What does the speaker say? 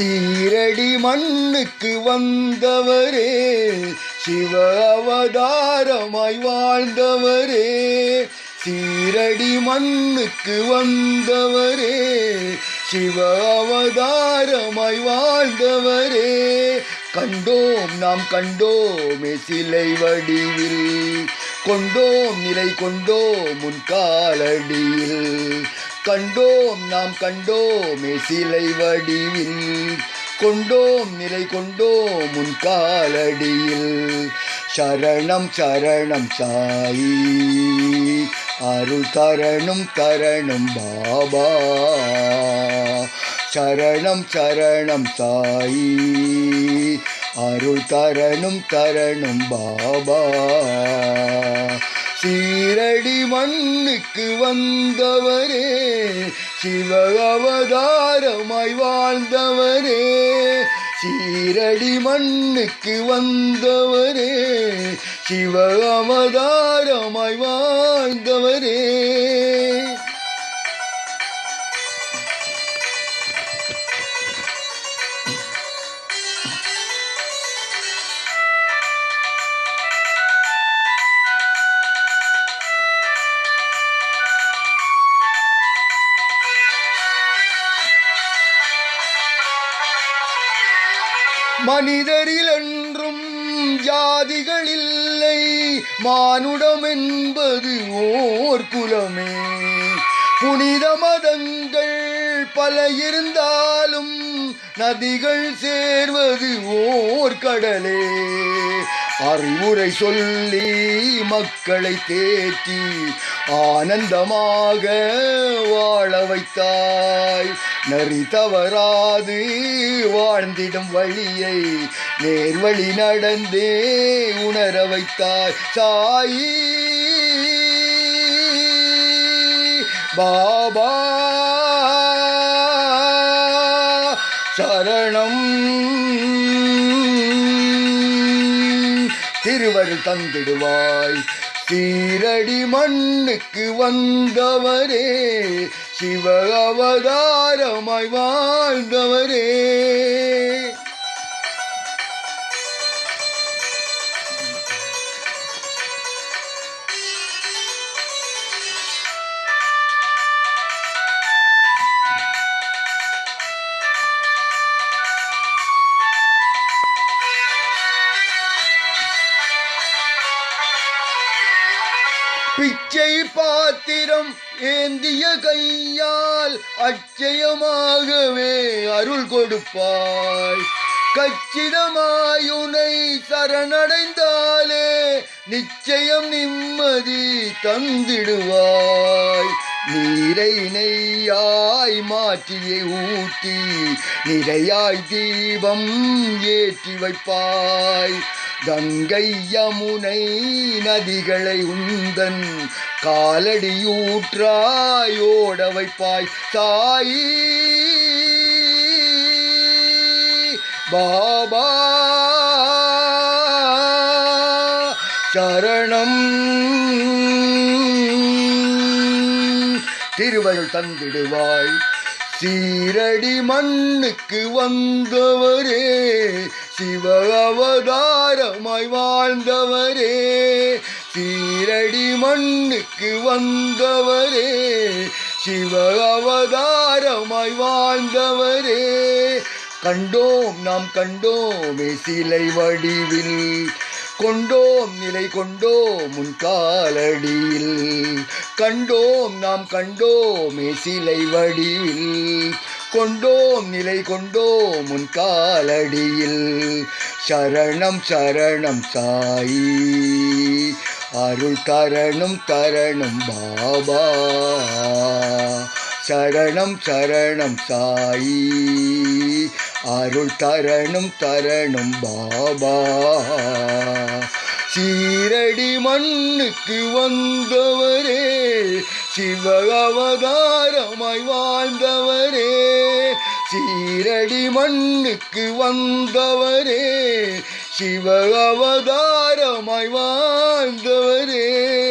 சீரடி மண்ணுக்கு வந்தவரே சிவ அவதாரமாய் வாழ்ந்தவரே. சீரடி மண்ணுக்கு வந்தவரே சிவ அவதாரமாய் வாழ்ந்தவரே. கண்டோம் நாம் கண்டோமே சிலை வடிவில் கொண்டோம் நிலை கொண்டோம் முன் காலடியில். கண்டோம் நாம் கண்டோமே சிலை வடிவில். கொண்டோம் நிலை கொண்டோம் உன் காலடியில். சரணம் சரணம் சாயி. அருள் தரணும் தரணும் பாபா. சரணம் சரணம் சாயி. அருள் தரணும் தரணும் பாபா. சீரடி மண்ணுக்கு வந்தவரே சிவ அவதாரமாய் வாழ்ந்தவரே. சீரடி மண்ணுக்கு வந்தவரே சிவ அவதாரமாய் வாழ்ந்தவரே. மனிதரில் என்றும் ஜாதிகள் இல்லை மானுடம் என்பது ஓர் குலமே. புனித மதங்கள் பல இருந்தாலும் நதிகள் சேர்வது ஓர் கடலே. அறிவுரை சொல்லி மக்களை தேற்றி ஆனந்தமாக வாழ வைத்தாய். நரி தவறாது வாழ்ந்திடும் வழியை நேர்வழி நடந்தே உணர வைத்தாய். சாயி பாபா தந்திடுவாய். சீரடி மண்ணுக்கு வந்தவரே சிவ அவதாரமாய் வாழ்ந்தவரே. பிச்சை பாத்திரம் ஏந்திய கையால் அச்சயமாகவே அருள் கொடுப்பாய். கச்சிதமாயுனை சரணடைந்தாலே நிச்சயம் நிம்மதி தந்திடுவாய். நீரை நெய்யாய் மாற்றியை ஊட்டி நிறையாய் தீபம் ஏற்றி வைப்பாய். கங்கை யமுனை நதிகளை உந்தன் காலடியூற்றாயோட வைப்பாய். சாயி பாபா சரணம் திருவருள் தந்திடுவாய். சீரடி மண்ணுக்கு வந்தவரே சிவ அவதாரமாய் வாழ்ந்தவரே. சீரடி மண்ணுக்கு வந்தவரே சிவ அவதாரமாய் வாழ்ந்தவரே. கண்டோம் நாம் கண்டோமே சிலை வடிவில். கொண்டோம் நிலை கொண்டோம் உன் காலடியில். கண்டோம் நாம் கண்டோமே சிலை வடிவில் கொண்டோம் நிலை கொண்டோம் உன் காலடியில். சரணம் சரணம் சாயி. அருள் தரணும் தரணும் பாபா. சரணம் சரணம் சாயி. அருள் தரணும் தரணும் பாபா. சீரடி மண்ணுக்கு வந்தவரே சிவ அவதாரமாய் வாழ்ந்தவரே. சீரடி மண்ணுக்கு வந்தவரே சிவ வாழ்ந்தவரே.